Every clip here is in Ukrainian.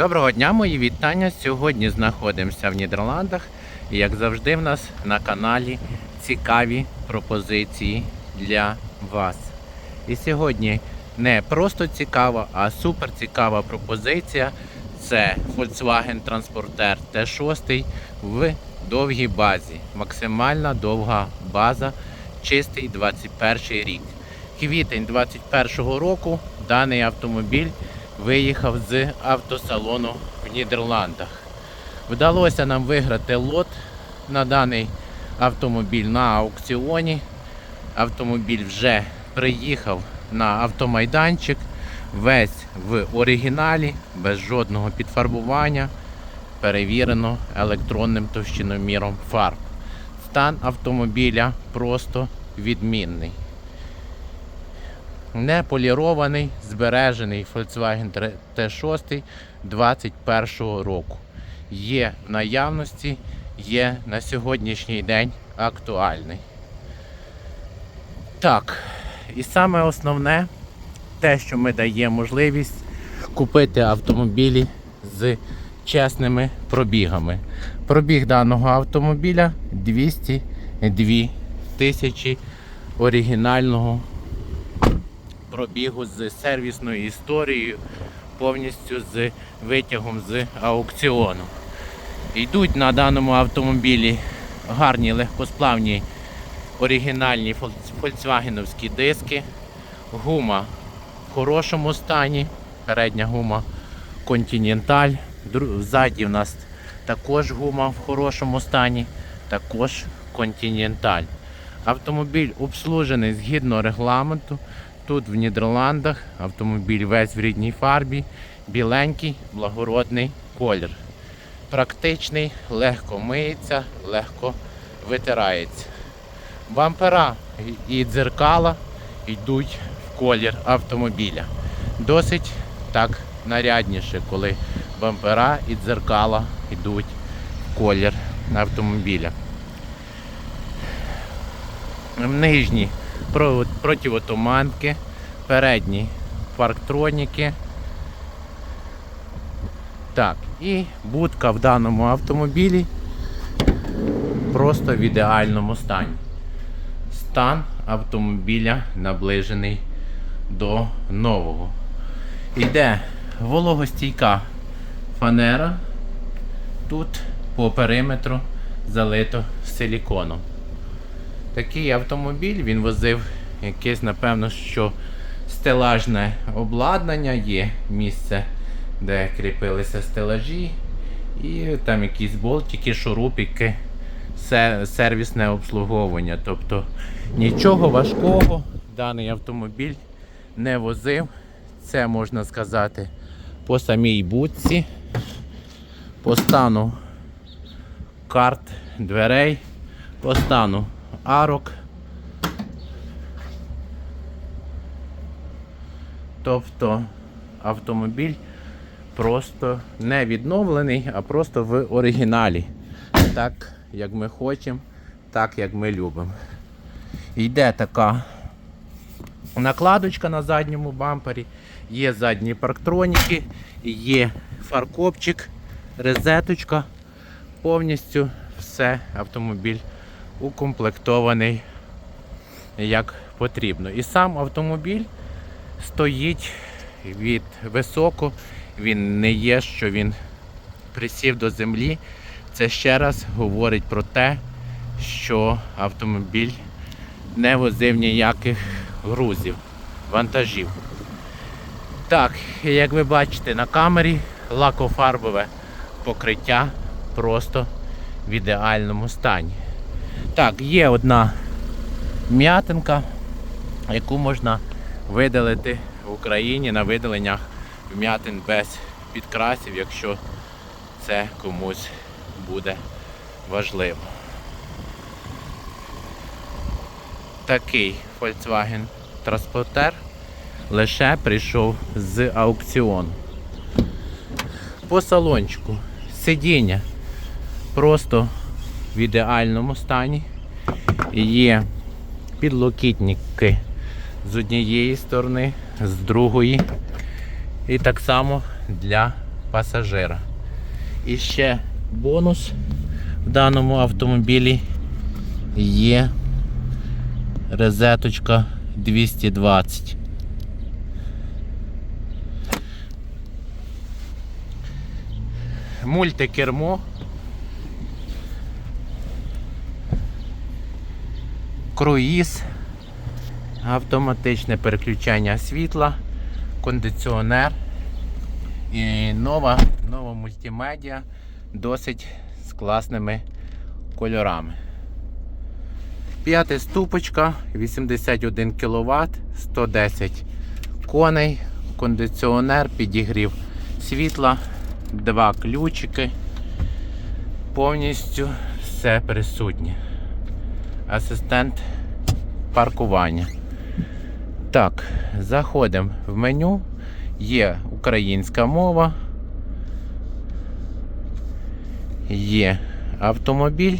Доброго дня, мої вітання. Сьогодні знаходимося в Нідерландах. І як завжди, в нас на каналі цікаві пропозиції для вас. І сьогодні не просто цікава, а супер цікава пропозиція. Це Volkswagen Transporter T6 в довгій базі. Максимальна довга база, чистий 21 рік. Квітень 21 року даний автомобіль виїхав з автосалону в Нідерландах. Вдалося нам виграти лот на даний автомобіль на аукціоні. Автомобіль вже приїхав на автомайданчик, весь в оригіналі, без жодного підфарбування, перевірено електронним товщиноміром фарб. Стан автомобіля просто відмінний. Не полірований, збережений Volkswagen T6 21 року. Є в наявності, є на сьогоднішній день актуальний. Так, і саме основне, те, що ми даємо можливість купити автомобілі з чесними пробігами. Пробіг даного автомобіля 202 тисячі оригінального пробігу з сервісною історією, повністю з витягом з аукціону. Йдуть на даному автомобілі гарні легкосплавні оригінальні фольксвагеновські диски, гума в хорошому стані, передня гума Continental, ззаді в нас також гума в хорошому стані, також Continental. Автомобіль обслужений згідно регламенту. Тут в Нідерландах автомобіль весь в рідній фарбі, біленький, благородний колір. Практичний, легко миється, легко витирається. Бампера і дзеркала йдуть в колір автомобіля. Досить так нарядніше, коли бампера і дзеркала йдуть в колір автомобіля. Нижні про- противотуманки, передні парктроніки. Так, і будка в даному автомобілі просто в ідеальному стані. Стан автомобіля наближений до нового. Йде вологостійка фанера. Тут по периметру залито силіконом. Такий автомобіль він возив якесь, напевно, що стелажне обладнання, є місце, де кріпилися стелажі, і там якісь болтики, шурупики, сервісне обслуговування. Тобто нічого важкого даний автомобіль не возив. Це можна сказати по самій будці, по стану карт дверей, по стану арок. Тобто автомобіль просто не відновлений, а просто в оригіналі. Так, як ми хочемо, так як ми любимо. Йде така накладочка на задньому бампері, є задні парктроніки, є фаркопчик, розеточка. Повністю все автомобіль укомплектований як потрібно. І сам автомобіль стоїть від високо, він не є, що він присів до землі. Це ще раз говорить про те, що автомобіль не возив ніяких грузів, вантажів. Так, як ви бачите на камері, лакофарбове покриття просто в ідеальному стані. Так, є одна м'ятинка, яку можна видалити в Україні на видаленнях вм'ятин без підкрасів, якщо це комусь буде важливо. Такий Volkswagen Transporter лише прийшов з аукціону. По салончику сидіння просто в ідеальному стані. Є підлокітники з однієї сторони, з другої. І так само для пасажира. І ще бонус в даному автомобілі є розеточка 220. Мультикермо. Круїз, автоматичне переключання світла, кондиціонер і нова, нова мультимедіа досить з класними кольорами. П'ята ступочка, 81 кВт, 110 коней, кондиціонер, підігрів світла, два ключики. Повністю все присутнє. Асистент паркування. Так, заходимо в меню. Є українська мова. Є автомобіль.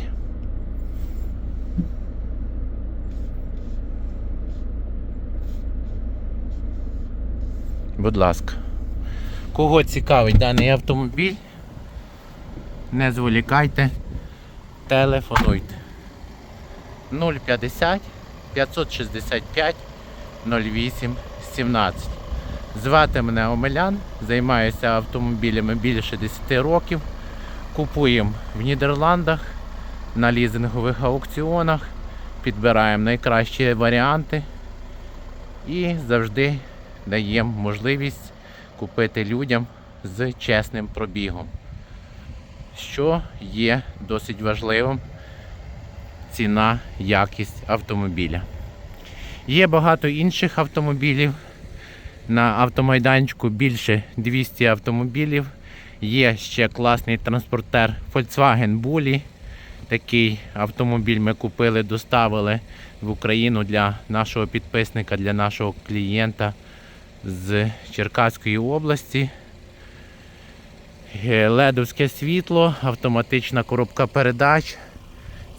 Будь ласка. Кого цікавить даний автомобіль? Не зволікайте, телефонуйте. 050 565 08 17. Звати мене Омелян, займаюся автомобілями більше 10 років. Купуємо в Нідерландах на лізингових аукціонах, підбираємо найкращі варіанти і завжди даємо можливість купити людям з чесним пробігом, що є досить важливим ціна, якість автомобіля. Є багато інших автомобілів. На автомайданчику більше 200 автомобілів. Є ще класний транспортер Volkswagen Bully. Такий автомобіль ми купили, доставили в Україну для нашого підписника, для нашого клієнта з Черкаської області. Е, Ледовське світло, автоматична коробка передач.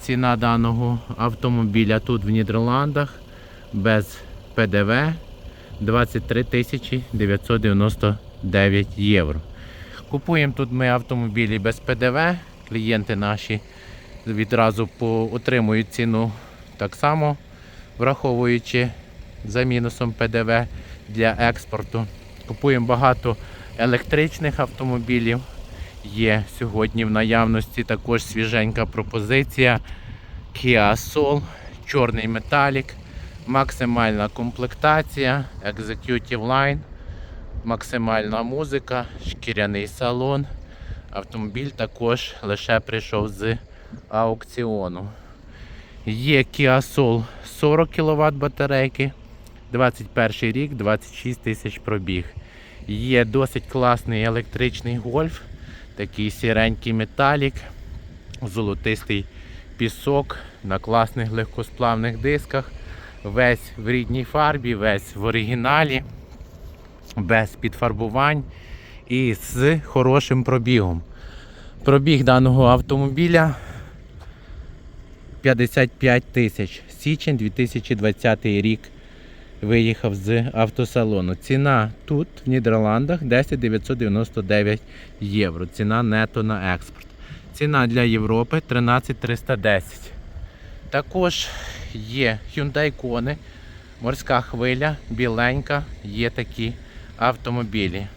Ціна даного автомобіля тут в Нідерландах без ПДВ 23 тисячі 999 євро. Купуємо тут ми автомобілі без ПДВ. Клієнти наші відразу отримують ціну так само, враховуючи за мінусом ПДВ для експорту. Купуємо багато електричних автомобілів. Є сьогодні в наявності також свіженька пропозиція Kia Soul, чорний металік, максимальна комплектація, Executive Line, максимальна музика, шкіряний салон. Автомобіль також лише прийшов з аукціону. Є Kia Soul 40 кВт батарейки, 21 рік, 26 тисяч пробіг. Є досить класний електричний гольф, такий сіренький металік, золотистий пісок на класних легкосплавних дисках. Весь в рідній фарбі, весь в оригіналі, без підфарбувань і з хорошим пробігом. Пробіг даного автомобіля 55 тисяч. Січень 2020 рік виїхав з автосалону. Ціна тут, в Нідерландах, 10 999 євро. Ціна нето на експорт. Ціна для Європи 13 310. Також є Hyundai Kona, морська хвиля, біленька, є такі автомобілі.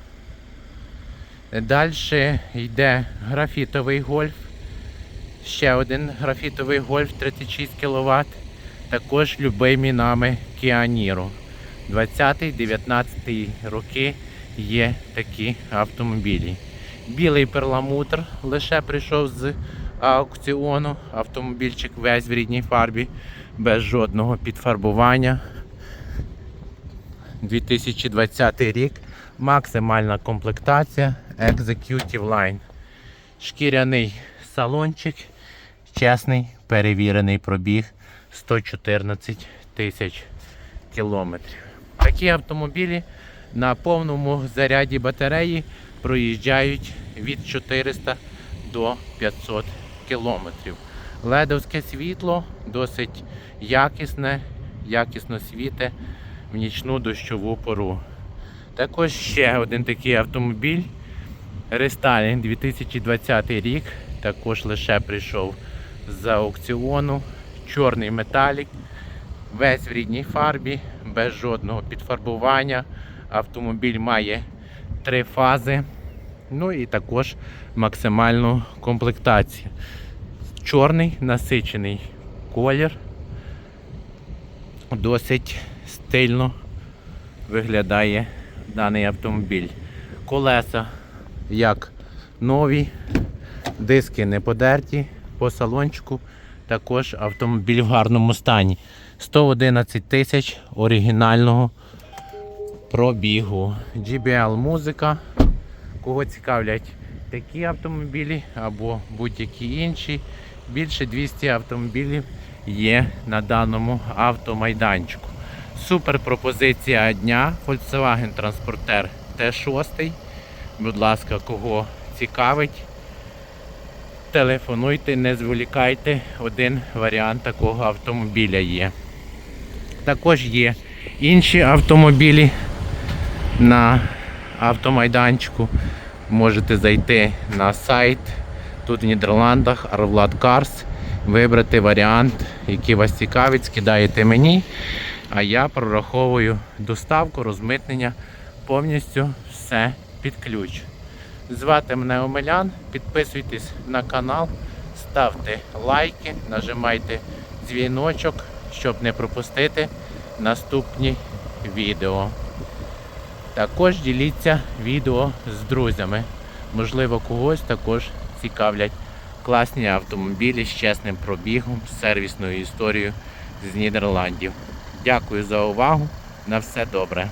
Далі йде графітовий гольф. Ще один графітовий гольф 36 кВт. Також любимі нами Niro. 20-19 роки є такі автомобілі. Білий перламутр лише прийшов з аукціону. Автомобільчик весь в рідній фарбі, без жодного підфарбування. 2020 рік. Максимальна комплектація Executive Line. Шкіряний салончик, чесний, перевірений пробіг 114 тисяч кілометрів. Такі автомобілі на повному заряді батареї проїжджають від 400 до 500 кілометрів. Ледовське світло досить якісне, якісно світе в нічну дощову пору. Також ще один такий автомобіль Рестайлінг 2020 рік. Також лише прийшов з аукціону. Чорний металік. Весь в рідній фарбі, без жодного підфарбування. Автомобіль має три фази. Ну і також максимальну комплектацію. Чорний насичений колір. Досить стильно виглядає даний автомобіль. Колеса як нові, диски не подерті, по салончику також автомобіль в гарному стані. 111 тисяч оригінального пробігу. GBL музика. Кого цікавлять такі автомобілі або будь-які інші. Більше 200 автомобілів є на даному автомайданчику. Супер пропозиція дня. Volkswagen Transporter T6. Будь ласка, кого цікавить, телефонуйте, не зволікайте. Один варіант такого автомобіля є. Також є інші автомобілі на автомайданчику. Можете зайти на сайт тут в Нідерландах Arvlad Cars, вибрати варіант, який вас цікавить, скидаєте мені, а я прораховую доставку, розмитнення, повністю все під ключ. Звати мене Омелян, підписуйтесь на канал, ставте лайки, нажимайте дзвіночок, щоб не пропустити наступні відео. Також діліться відео з друзями. Можливо, когось також цікавлять класні автомобілі з чесним пробігом, з сервісною історією з Нідерландів. Дякую за увагу. На все добре.